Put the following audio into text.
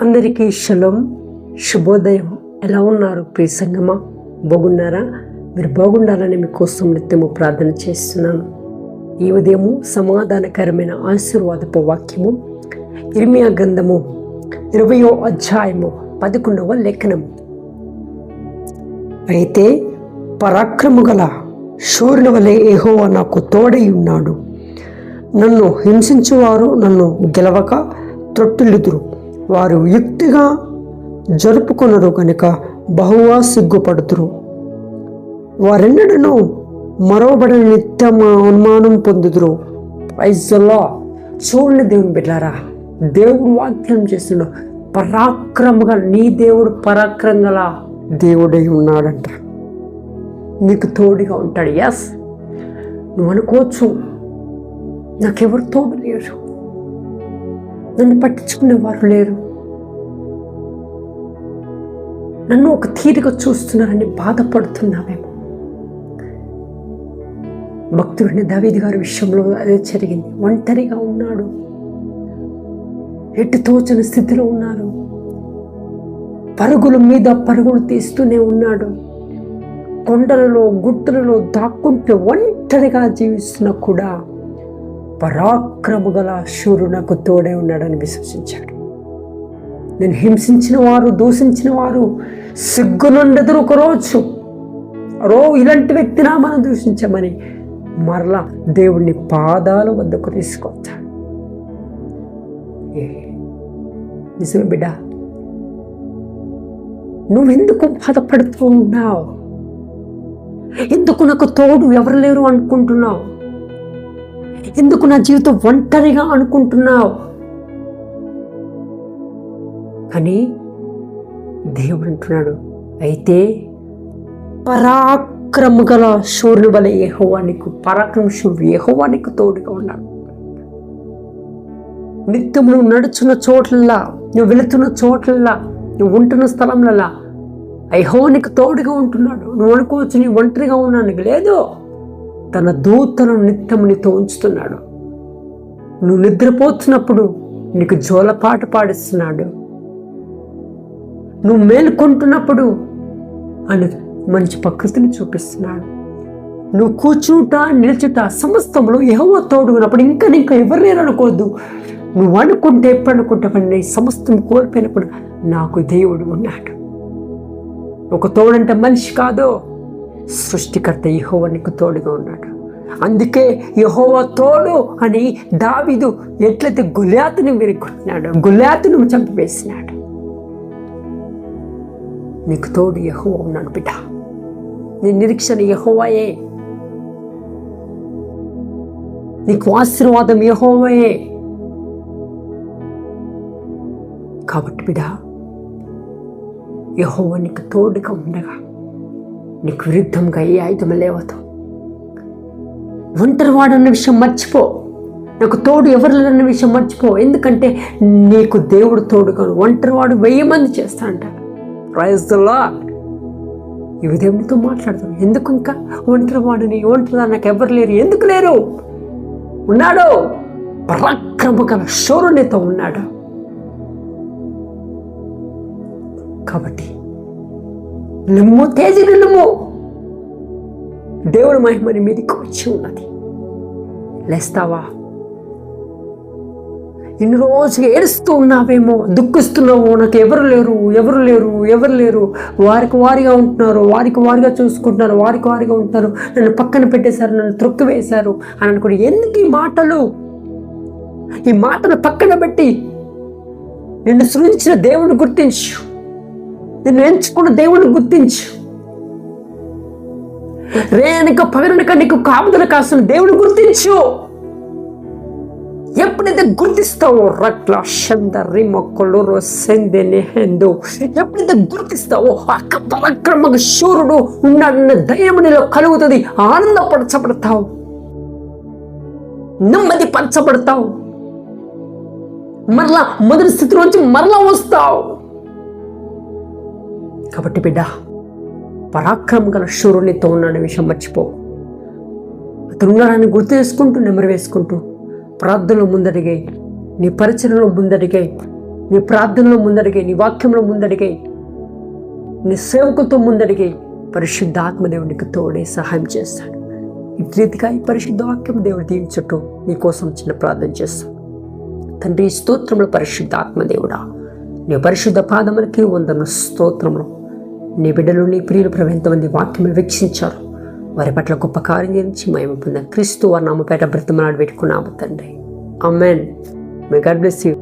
అందరికీ శలం శుభోదయం. ఎలా ఉన్నారు ప్రియ సంగమా? బాగున్నారా? మీరు బాగుండాలని మీకోసం నిత్యము ప్రార్థన చేస్తున్నాను. ఈ ఉదయము సమాధానకరమైన ఆశీర్వాదపు వాక్యము ఇర్మియా గ్రంథము ఇరవయో అధ్యాయము పదకొండవ లేఖనము అయితే పరాక్రము గల శూరుని వలె ఏహోవా నాకు తోడై ఉన్నాడు. నన్ను హింసించువారు నన్ను గెలవక త్రొట్టులుదురు. వారు యుక్తిగా జరుపుకొనరు కనుక బహువా సిగ్గుపడుతురు. వారెన్నడను మరోబడి నిత్యం అనుమానం పొందుదురు. వైజల్లో చూడండి దేవుని బిడ్డారా దేవుడు వాక్యం చేస్తున్నాడు పరాక్రమగా నీ దేవుడు పరాక్రమం గల దేవుడై ఉన్నాడంట. నీకు తోడుగా ఉంటాడు. ఎస్ నువ్వు అనుకోవచ్చు నాకెవరు తోడు లేరు. నన్ను పట్టించుకునేవారు లేరు. నన్ను ఒక తీరిగా చూస్తున్నారని బాధపడుతున్నావేమో. భక్తుడిని దావీది గారి విషయంలో అదే జరిగింది. ఒంటరిగా ఉన్నాడు. ఎట్టి తోచని స్థితిలో ఉన్నారు. పరుగుల మీద పరుగులు తీస్తూనే ఉన్నాడు. కొండలలో గుట్టలలో దాక్కుంటూ ఒంటరిగా జీవిస్తున్నా కూడా పరాక్రము గల శూరు నాకు తోడే ఉన్నాడని విశ్వసించాడు. నేను హింసించిన వారు దూషించిన వారు సిగ్గునుండదురు ఒకరోజు రో ఇలాంటి వ్యక్తినా మనం దూషించమని మరలా దేవుణ్ణి పాదాల వద్దకు తీసుకొచ్చాడు. ఏ, నిజమే బిడ్డ. నువ్వెందుకు బాధపడుతూ ఉన్నావు? ఎందుకు నాకు తోడు ఎవరు లేరు అనుకుంటున్నావు? ఎందుకు నా జీవితం ఒంటరిగా అనుకుంటున్నావు? కానీ దేవుడు అంటున్నాడు అయితే పరాక్రమ గల శూరుని వలె యెహోవా పరాక్రమ తోడుగా ఉన్నాడు. నిత్యం నువ్వు నడుచున్న చోట్లల్లా నువ్వు వెళుతున్న చోట్లల్లా నువ్వు ఉంటున్న స్థలంలల్లా యెహోవా నీకు తోడుగా ఉంటున్నాడు. నువ్వు అనుకోవచ్చు నీ ఒంటరిగా ఉన్నాను లేదు. తన దూతను నిత్యం నీతో ఉంచుతున్నాడు నువ్వు నిద్రపోతున్నప్పుడు నీకు జోలపాట పాడిస్తున్నాడు. నువ్వు మేలుకుంటున్నప్పుడు అని మంచి ప్రకృతిని చూపిస్తున్నాడు. నువ్వు కూర్చుట నిల్చుట సమస్తంలో యహోవ తోడు ఉన్నప్పుడు ఇంకా ఇంకా ఎవరు లేరు అనుకోవద్దు. నువ్వు అనుకుంటే ఎప్పుడు అనుకుంటావని సమస్తం కోల్పోయినప్పుడు నాకు దేవుడు ఉన్నాడు. ఒక తోడంటే మనిషి కాదో సృష్టికర్త యహోవ నీకు తోడుగా ఉన్నాడు. అందుకే యహోవ తోడు అని దావిదు ఎట్లయితే గుల్యాతుని విరుక్కున్నాడు గుల్యాతును చంపివేసినాడు. నీకు తోడు యహోవ ఉన్నాడు బిడ్డ. నీ నిరీక్షణ యహోవాయే. నీకు ఆశీర్వాదం యహోవయే. కాబట్టి బిడా యహోవ నీకు తోడుగా ఉండగా నీకు విరుద్ధంగా ఏ ఆయుధం లేవదు ఒంటరివాడు అన్న విషయం మర్చిపో. నాకు తోడు ఎవరు లేరన్న విషయం మర్చిపో. ఎందుకంటే నీకు దేవుడు తోడు తోడుగా ఒంటరివాడు వెయ్యి మంది చేస్తా అంటాడు ప్రైజ్ ద లాడ్ ఈ దేవునితో మాట్లాడతాను ఎందుకు ఇంకా? ఒంటరివాడిని ఒంటరిదా? నాకు ఎవరు లేరు. ఎందుకు లేరు? ఉన్నాడు. పరాక్రమ గల శౌరునితో ఉన్నాడు. కాబట్టి నిమ్ము తేజ నిలుము దేవుడు మహిమని మీదకి వచ్చి ఉన్నది. లేస్తావా? ఇన్ని రోజులు ఏడుస్తూ ఉన్నావేమో దుఃఖిస్తున్నావు నాకు ఎవరు లేరు ఎవరు లేరు ఎవరు లేరు. వారికి వారిగా ఉంటున్నారు వారికి వారిగా చూసుకుంటున్నారు వారికి వారిగా ఉంటున్నారు. నన్ను పక్కన పెట్టేశారు నన్ను త్రొక్కి వేశారు అని అనుకుని ఎందుకు ఈ మాటలు? ఈ మాటలు పక్కన పెట్టి నిన్ను సృజించిన దేవుని గుర్తించు. నిన్ను ఎంచుకున్న దేవుని గుర్తించు. రేనక పగనక నీకు కాపుదల కాస్తున్న దేవుని గుర్తించు. ఎప్పుడైతే గుర్తిస్తావో రట్ల షంద రిమొక్కలు సెందె నెహెందు ఎప్పుడైతే గుర్తిస్తావో అక్క పరాక్రమక శూరుడు ఉన్నాడన్న ధైర్యం నీలో కలుగుతుంది ఆనందపరచబడతావు. నెమ్మది పరచబడతావు మరలా మొదటి స్థితిలోంచి మరలా వస్తావు. కాబట్టి బిడ్డ పరాక్రమం గల శూరునితో ఉన్నాడనే విషయం మర్చిపో. అతనున్నాడని గుర్తు చేసుకుంటూ నెమరు వేసుకుంటూ ప్రార్థనలో ముందడిగాయి నీ పరిచయలో ముందడిగాయి నీ ప్రార్థనలో ముందడిగే నీ వాక్యంలో ముందడిగాయి నీ సేవకులతో ముందడిగే పరిశుద్ధ ఆత్మదేవునికి తోడే సహాయం చేస్తాడు. ఈ రీతిగా ఈ పరిశుద్ధ వాక్యం దేవుడు దీని చుట్టూ చిన్న ప్రార్థన చేస్తాం. తండ్రి స్తోత్రములు పరిశుద్ధ ఆత్మదేవుడా నీ పరిశుద్ధ పాదములకి వందన స్తోత్రములు. నీ బిడ్డలు నీ ప్రియులు ప్రభు ఎంతమంది వాక్యం వీక్షించారు. వారి పట్ల గొప్ప కార్యం గురించి మేము పొందిన క్రీస్తు వారి నామపేట బ్రతమనాడు పెట్టుకున్నాము తండ్రి. Amen may God bless you